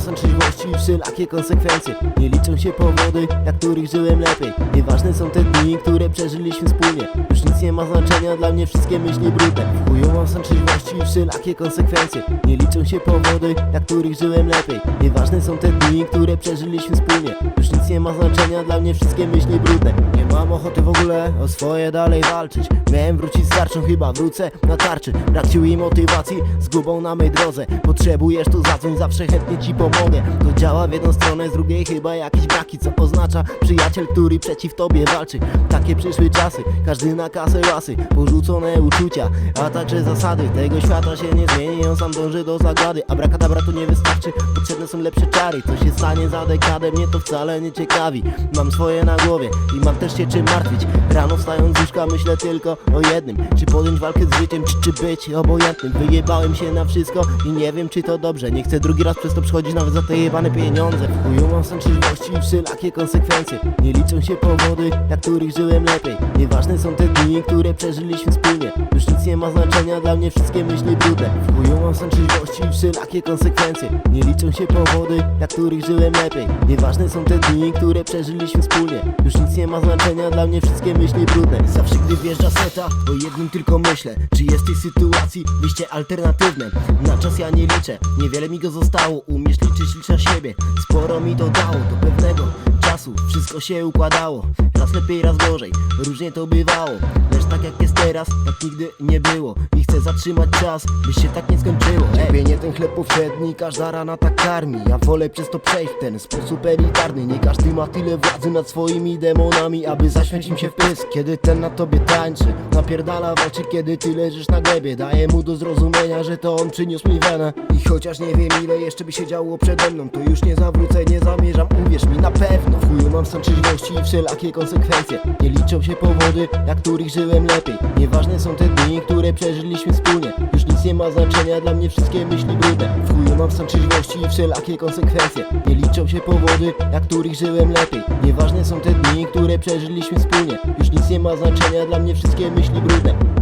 stan trzeźwości wszelakie konsekwencje? Nie liczą się powody, dla których żyłem lepiej. Nieważne są te dni, które przeżyliśmy wspólnie. Już nic nie ma znaczenia, dla mnie wszystkie myśli brudne. Mam stan trzeźwości wszelakie konsekwencje? Nie liczą się powody, dla których żyłem lepiej. Nieważne są te dni, które przeżyliśmy wspólnie. Już nic nie ma znaczenia, dla mnie wszystkie myśli brudne. Nie mam ochoty w ogóle o swoje dalej walczyć. Miałem wrócić z tarczą, chyba wrócę na tarczy. Brak sił i motywacji, zgubą na mej drodze. Potrzebujesz to zadzwoń, zawsze chętnie ci pomogę To działa w jedną stronę, z drugiej chyba jakieś braki Co oznacza przyjaciel, który przeciw tobie walczy. Takie przyszły czasy, każdy na kasę łasy Porzucone uczucia, a także zasady. Tego świata się nie zmieni, on sam dąży do zagłady A brakadabra tu nie wystarczy, potrzebne są lepsze czary Co się stanie za dekadę, mnie to wcale nie ciekawi. Mam swoje na głowie i mam też się czym martwić. Rano wstając z łóżka myślę tylko o jednym. Czy podjąć walkę z życiem, czy, czy być obojętnym? Wyjebałem się na wszystko i nie wiem czy to dobrze. Nie chcę drugi raz przez to przychodzić nawet za te jebane pieniądze. W chuju mam i wszelakie konsekwencje. Nie liczą się powody, dla których żyłem lepiej. Nieważne są te dni, które przeżyliśmy wspólnie. Już nic nie ma znaczenia, dla mnie wszystkie myśli brudne. W chuju mam i wszelakie konsekwencje. Nie liczą się powody, dla których żyłem lepiej. Nieważne są te dni, które przeżyliśmy wspólnie. Już nic nie ma znaczenia, dla mnie wszystkie myśli brudne. Zawsze gdy wjeżdża seta, o jednym tylko myślę. Czy jest w tej sytuacji wyjście alternatywne? Na czas ja nie liczę, niewiele mi go zostało. Umiesz liczyć, licz na siebie. Sporo mi to dało, do pewnego czasu wszystko się układało. Raz lepiej, raz gorzej, różnie to bywało. Lecz tak jak jest teraz, tak nigdy nie było. I chcę zatrzymać czas, by się tak nie skończyło ten chleb powszedni, każda rana tak karmi. Ja wolę przez to przejść w ten sposób elitarny. Nie każdy ma tyle władzy nad swoimi demonami Aby zaśmiać im się w pysk, kiedy ten na tobie tańczy Napierdala w oczy, kiedy ty leżysz na glebie Daję mu do zrozumienia, że to on przyniósł mi wenę. I chociaż nie wiem ile jeszcze by się działo przede mną To już nie zawrócę, nie zamierzam, uwierz mi na pewno W chuju mam stan i wszelakie konsekwencje. Nie liczą się powody, dla których żyłem lepiej. Nieważne są te dni, które przeżyliśmy wspólnie. Już nic nie ma znaczenia, dla mnie wszystkie myśli brudne W chuju mam stan trzeźwości i wszelakie konsekwencje. Nie liczą się powody, dla których żyłem lepiej. Nieważne są te dni, które przeżyliśmy wspólnie. Już nic nie ma znaczenia, dla mnie wszystkie myśli brudne